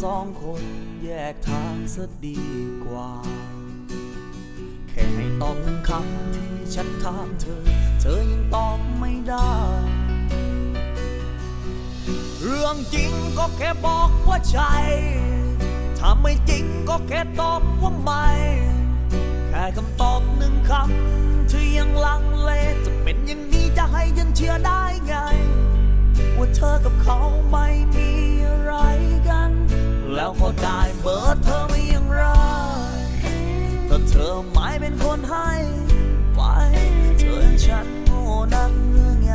สองคนแยกทางซะดีกว่า แค่ให้ตอบหนึ่งคำที่ฉันถามเธอ เธอยังตอบไม่ได้ เรื่องจริงก็แค่บอกว่าใช่ถ้าไม่จริงก็แค่ตอบว่าไม่ แค่คำตอบหนึ่งคำที่ยังลังเลจะเป็นอย่างนี้จะให้ฉันเชื่อได้ไง ว่าเธอกับเขา แล้วพอได้เบอร์เธอไม่ยังไรแต่เธอไม่เป็นคนให้ไปเธอเห็นฉันโง่นักหรือไง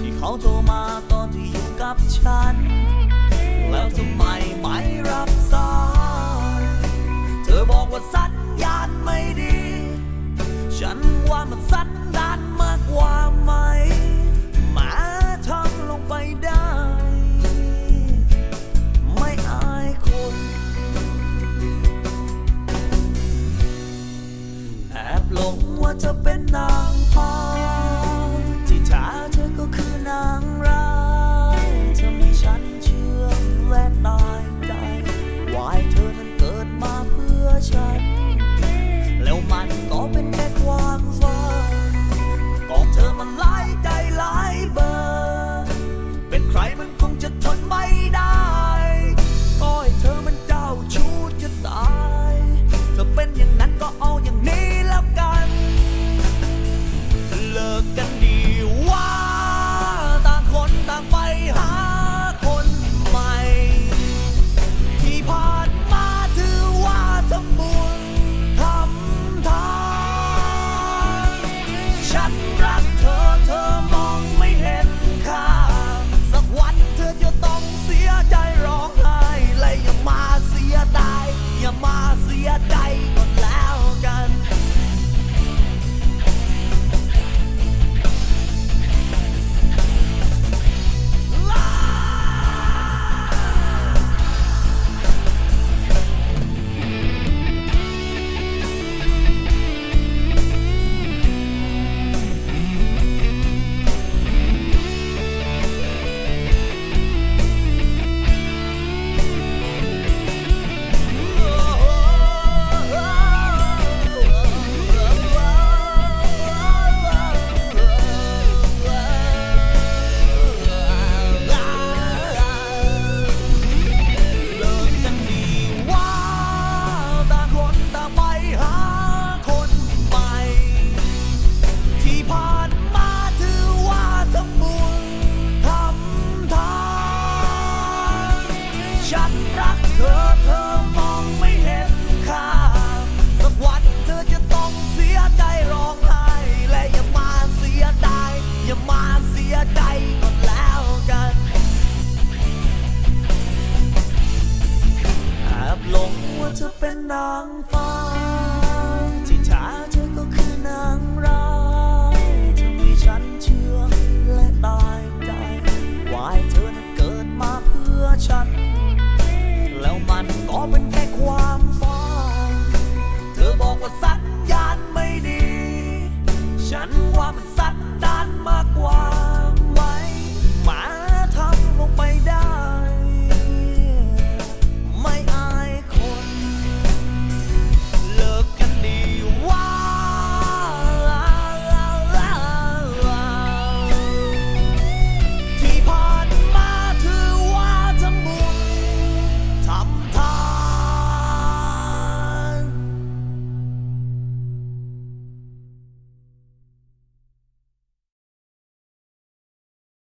ที่เขาโทรมาตอนที่อยู่กับฉัน แล้วทำไมไม่รับสายเธอบอกว่าสัญญาณไม่ดี ฉันว่ามันสันดา นางฟ้า ที่แท้เธอก็คือนางร้ายทำให้ฉันเชื่อและตายใจว่าเธอนั้นเกิดมาเพื่อฉัน แล้วมันก็เป็นแค่ความฝันเธอบอกว่าสัญญาณไม่ดี ฉันว่ามันสัญญาณมากกว่า